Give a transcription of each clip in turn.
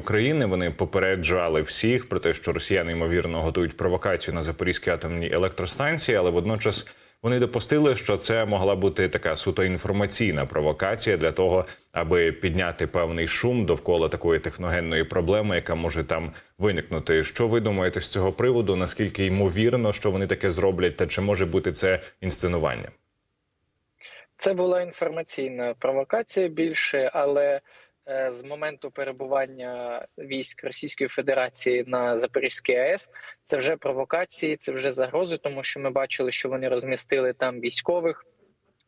України. Вони попереджали всіх про те, що росіяни ймовірно готують провокацію на Запорізькій атомній електростанції, але водночас вони допустили, що це могла бути така суто інформаційна провокація для того, аби підняти певний шум довкола такої техногенної проблеми, яка може там виникнути. Що ви думаєте з цього приводу? Наскільки ймовірно, що вони таке зроблять, та чи може бути це інсценування? Це була інформаційна провокація більше, але з моменту перебування військ Російської Федерації на Запорізькій АЕС це вже провокації, це вже загрози, тому що ми бачили, що вони розмістили там військових,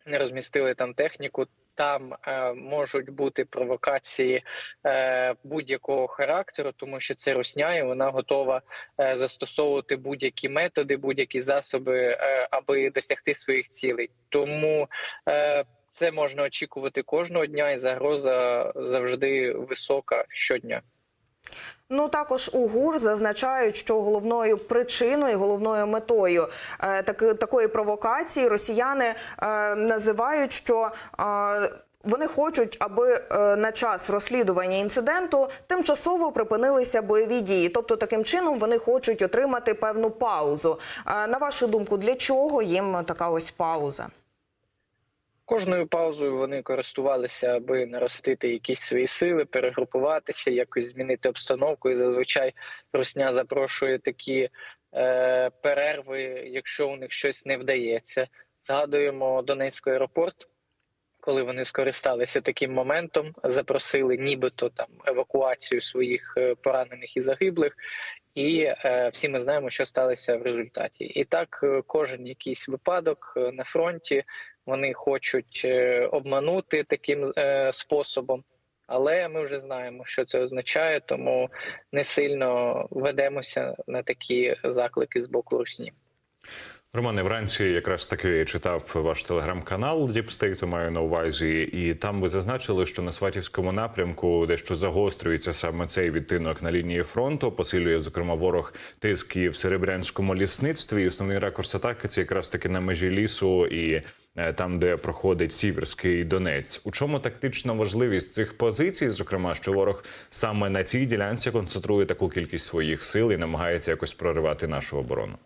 не розмістили там техніку. Там е, можуть бути провокації е, будь-якого характеру, тому що це русня, і вона готова е, застосовувати будь-які методи, будь-які засоби, е, аби досягти своїх цілей. Тому е, це можна очікувати кожного дня, і загроза завжди висока щодня. Ну також у ГУР зазначають, що головною причиною, головною метою е, таки, такої провокації росіяни е, називають, що е, вони хочуть, аби е, на час розслідування інциденту тимчасово припинилися бойові дії. Тобто, таким чином вони хочуть отримати певну паузу. Е, на вашу думку, для чого їм така ось пауза? Кожною паузою вони користувалися, аби наростити якісь свої сили, перегрупуватися, якось змінити обстановку. І зазвичай Русня запрошує такі е, перерви, якщо у них щось не вдається. Згадуємо Донецький аеропорт, коли вони скористалися таким моментом, запросили нібито там евакуацію своїх е, поранених і загиблих. І е, всі ми знаємо, що сталося в результаті. І так, е, кожен якийсь випадок е, на фронті вони хочуть е, обманути таким е, способом. Але ми вже знаємо, що це означає, тому не сильно ведемося на такі заклики з боку Русні. Романе, вранці якраз таки читав ваш телеграм-канал Діпстейту, маю на увазі, і там ви зазначили, що на Сватівському напрямку дещо загострюється саме цей відтинок на лінії фронту. Посилює зокрема ворог тиск і в серебрянському лісництві. І основний ракурс атаки це якраз таки на межі лісу і е, там, де проходить Сіверський Донець. У чому тактична важливість цих позицій? Зокрема, що ворог саме на цій ділянці концентрує таку кількість своїх сил і намагається якось проривати нашу оборону.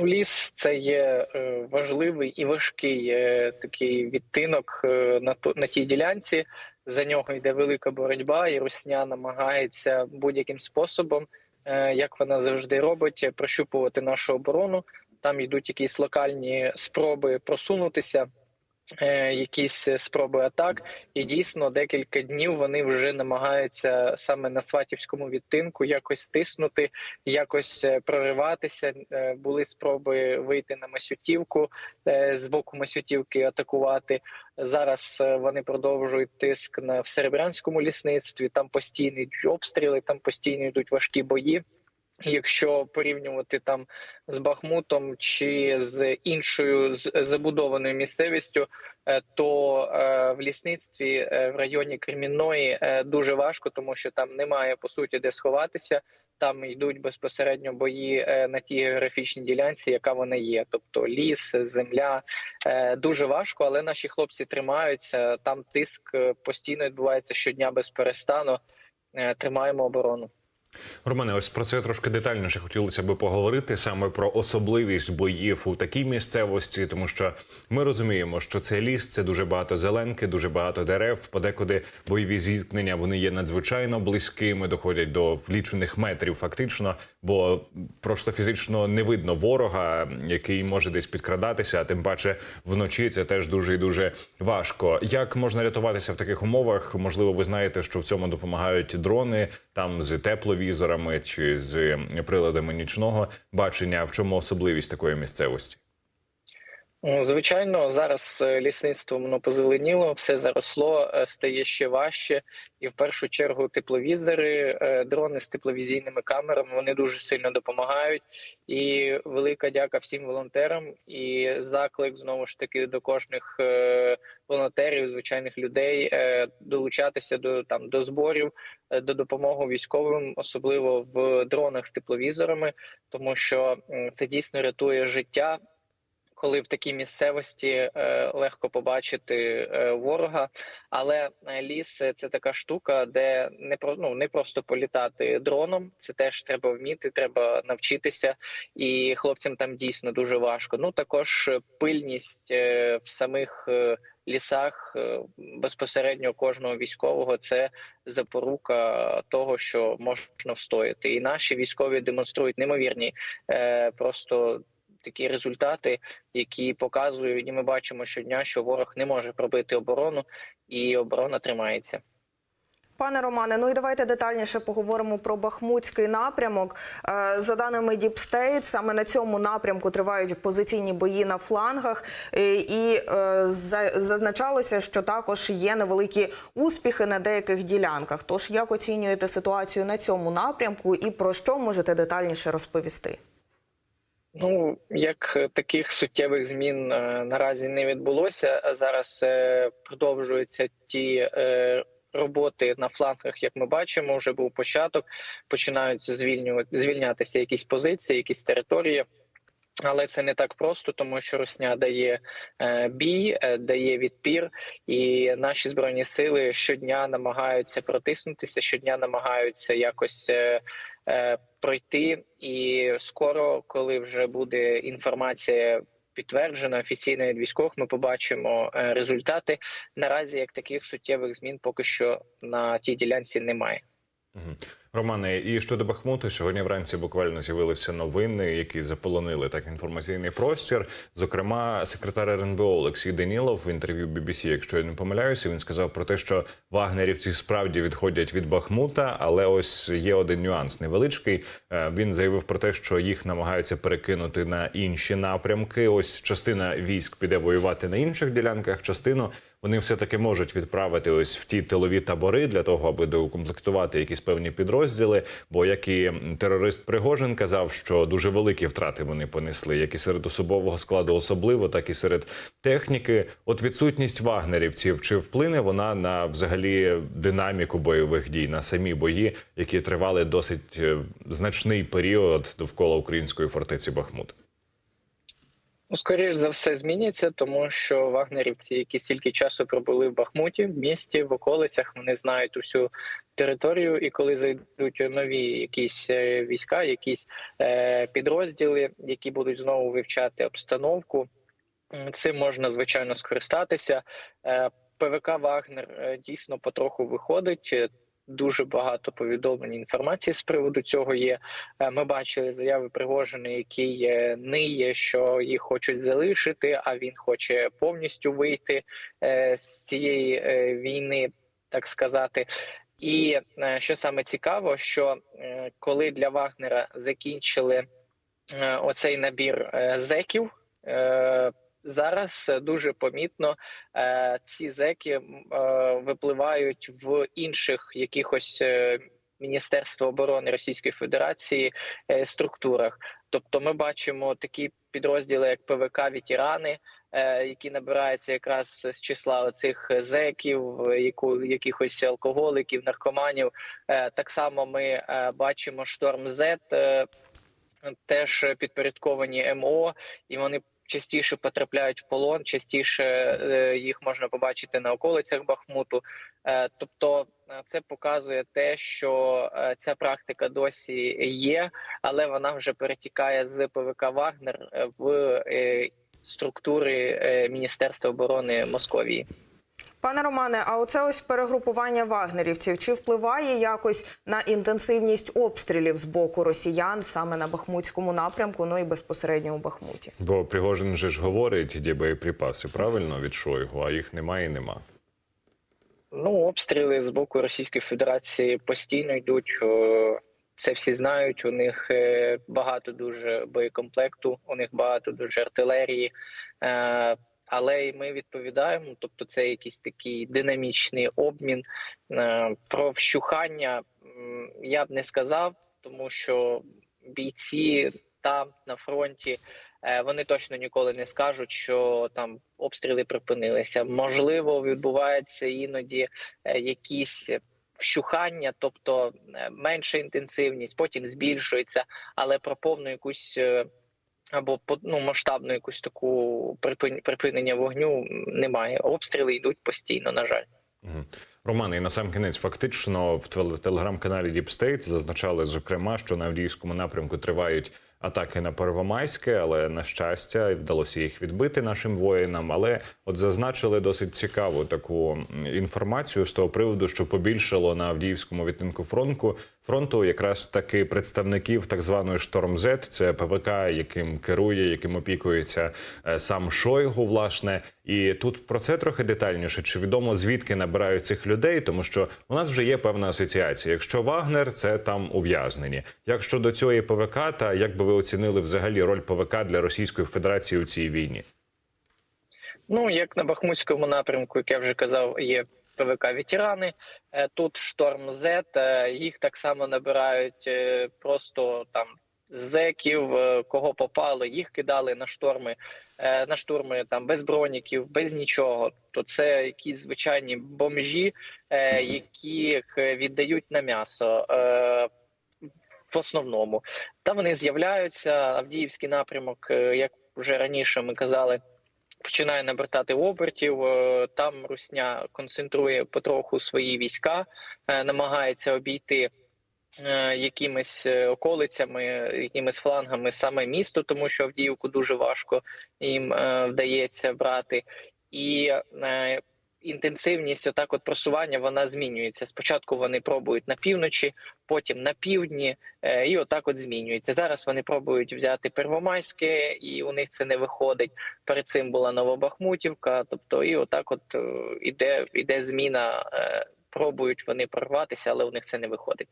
Ну, ліс це є е, важливий і важкий е, такий відтинок е, на на тій ділянці. За нього йде велика боротьба, і Русня намагається будь-яким способом, як вона завжди робить, прощупувати нашу оборону. Там йдуть якісь локальні спроби просунутися, якісь спроби атак. І дійсно декілька днів вони вже намагаються саме на сватівському відтинку якось стиснути, якось е, прориватися. Е, Були спроби вийти на Масютівку е, з боку Масютівки, атакувати. Зараз е, вони продовжують тиск на в серебрянському лісництві. Там постійно йдуть обстріли, там постійно йдуть важкі бої. Якщо порівнювати там з Бахмутом чи з іншою з забудованою місцевістю, е, то е, в лісництві е, в районі Кремінної дуже важко, тому що там немає по суті де сховатися. Там йдуть безпосередньо бої на тій географічній ділянці, яка вона є. Тобто ліс, земля дуже важко, але наші хлопці тримаються. Там тиск постійно відбувається щодня без перестану. Тримаємо оборону. Романе, ось про це трошки детальніше хотілося би поговорити саме про особливість боїв у такій місцевості, тому що ми розуміємо, що це ліс, це дуже багато зеленки, дуже багато дерев. Подекуди бойові зіткнення вони є надзвичайно близькими, доходять до лічених метрів, фактично, бо просто фізично не видно ворога, який може десь підкрадатися. А тим паче вночі це теж дуже і дуже важко. Як можна рятуватися в таких умовах? Можливо, ви знаєте, що в цьому допомагають дрони там з тепловізорами чи з приладами нічного бачення. В чому особливість такої місцевості? Ну, Звичайно, зараз е, лісництво воно позеленіло, все заросло, е, стає ще важче, і в першу чергу тепловізори, е, дрони з тепловізійними камерами вони дуже сильно допомагають. І велика дяка всім волонтерам. І заклик знову ж таки до кожних волонтерів, звичайних людей долучатися до там до зборів, до допомоги військовим, особливо в дронах з тепловізорами, тому що це дійсно рятує життя коли в такій місцевості е, легко побачити е, ворога. Але е, ліс це така штука, де не про ну не просто політати дроном. Це теж треба вміти, треба навчитися, і хлопцям там дійсно дуже важко. Ну також пильність в самих лісах безпосередньо кожного військового це запорука того, що можна встояти. І наші військові демонструють неймовірні просто такі результати, які показують, і ми бачимо щодня, що ворог не може пробити оборону, і оборона тримається. Пане Романе, ну і давайте детальніше поговоримо про Бахмутський напрямок. Е, За даними State, саме на цьому напрямку тривають позиційні бої на флангах, Е, і е, зазначалося, що також є невеликі успіхи на деяких ділянках. Тож як оцінюєте ситуацію на цьому напрямку і про що можете детальніше розповісти? Ну як е, таких суттєвих змін е, наразі не відбулося. Зараз е, продовжуються ті роботи на флангах, як ми бачимо, вже був початок. Починаються звільнювати звільнятися якісь позиції, якісь території. Але це не так просто, тому що Русня дає е, бій, е, дає відпір, і наші збройні сили щодня намагаються протиснутися, щодня намагаються якось е, пройти. І скоро, коли вже буде інформація підтверджена офіційно від військових, ми побачимо результати. Наразі як таких суттєвих змін поки що на тій ділянці немає. Романе, і щодо Бахмуту, сьогодні вранці буквально з'явилися новини, які заполонили так інформаційний простір. Зокрема, секретар РНБО Олексій Данілов в інтерв'ю BBC, якщо я не помиляюся, він сказав про те, що вагнерівці справді відходять від Бахмута, але ось є один нюанс невеличкий. Е, Він заявив про те, що їх намагаються перекинути на інші напрямки. Ось частина військ піде воювати на інших ділянках, частину вони все таки можуть відправити ось в ті тилові табори для того, аби доукомплектувати якісь певні підрозділи. Бо як і терорист Пригожин казав, що дуже великі втрати вони понесли, як і серед особового складу, особливо, так і серед техніки. От відсутність вагнерівців чи вплине вона на взагалі динаміку бойових дій, на самі бої, які тривали досить е, значний період довкола української фортеці Бахмут. Ну, скоріш за все, зміняться, тому що вагнерівці, які стільки часу пробули в Бахмуті, в місті, в околицях, вони знають усю територію, і коли зайдуть нові якісь е, війська, якісь е, підрозділи, які будуть знову вивчати обстановку, цим можна звичайно скористатися. Е, ПВК Вагнер е, дійсно потроху виходить. Дуже багато повідомлень інформації з приводу цього є. Е, Ми бачили заяви Пригожина, який е, ниє, що їх хочуть залишити, а він хоче повністю вийти е, з цієї війни, так сказати. І що саме цікаво, що коли для Вагнера закінчили оцей набір зеків. Зараз е, дуже помітно е, ці зеки е, випливають в інших якихось Міністерства оборони Російської Федерації структурах. Тобто, ми бачимо такі підрозділи, як ПВК Ветерани, е, які набираються якраз з числа цих зеків, яку якихось алкоголиків, наркоманів. Так само ми бачимо шторм е, теж підпорядковані МО, і вони частіше потрапляють в полон, частіше е, їх можна побачити на околицях Бахмуту. Е, Тобто, е, це показує те, що ця практика досі є, але вона вже перетікає з ПВК Вагнер в структури Міністерства оборони Московії. Пане Романе, а оце ось перегрупування вагнерівців чи впливає якось на інтенсивність обстрілів з боку росіян саме на Бахмутському напрямку, ну і безпосередньо у Бахмуті? Бо Пригожин же ж говорить, де боєприпаси правильно від Шойгу, а їх немає і нема. Ну, обстріли з боку Російської Федерації постійно йдуть. Це всі знають. У них е, багато дуже боєкомплекту, у них багато дуже артилерії. Але й ми відповідаємо. Тобто, це якийсь такий динамічний обмін Е, про вщухання. Я б не сказав, тому що бійці там на фронті. е, Вони точно ніколи не скажуть, що там обстріли припинилися. Можливо, відбувається іноді е, якісь вщухання, тобто менша інтенсивність, потім збільшується, але про повну якусь або ну, масштабну якусь таку припин- припинення вогню немає. Обстріли йдуть постійно, на жаль. Роман, і на сам кінець, фактично, в теле- телеграм-каналі Deep State зазначали, зокрема, що на Авдіївському напрямку тривають атаки на Первомайське, але на щастя вдалося їх відбити нашим воїнам. Але от зазначили досить цікаву таку інформацію з того приводу, що побільшало на Авдіївському відтинку фронту фронту якраз таки представників так званої шторм З, це ПВК, яким керує, яким опікується е, сам Шойгу, власне. І тут про це трохи детальніше. Чи відомо звідки набирають цих людей? Тому що у нас вже є певна асоціація. Якщо Вагнер, це там ув'язнені. Як щодо цієї ПВК, та як би ви оцінили взагалі роль ПВК для Російської Федерації у цій війні? Ну, як на Бахмутському напрямку, як я вже казав, є ПВК ветерани. Е, Тут шторм Z, е, їх так само набирають е, просто там зеків, кого попало, їх кидали на шторми, на штурми там без броніків, без нічого. То це якісь звичайні бомжі, яких віддають на м'ясо. В основному там вони з'являються. Авдіївський напрямок, е, як вже раніше ми казали, починає набертати обертів. е, Там Русня концентрує потроху свої війська, е, намагається обійти. Якимись околицями, якимись флангами саме місто, тому що Авдіївку дуже важко їм вдається брати, і інтенсивність отак от просування вона змінюється. Спочатку вони пробують на півночі, потім на півдні, е, і отак от змінюється. Зараз вони пробують взяти Первомайське, і у них це не виходить. Перед цим була Новобахмутівка. Тобто, і отак, от е, іде, іде зміна. е, Пробують вони прорватися, але у них це не виходить.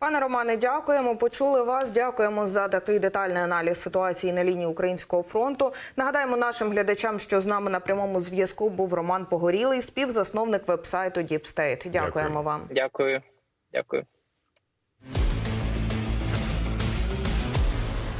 Пане Романе, дякуємо. Почули вас. Дякуємо за такий детальний аналіз ситуації на лінії українського фронту. Нагадаємо нашим глядачам, що з нами на прямому зв'язку був Роман Погорілий, співзасновник вебсайту Діпстейт. Дякуємо Дякую. вам. Дякую, дякую.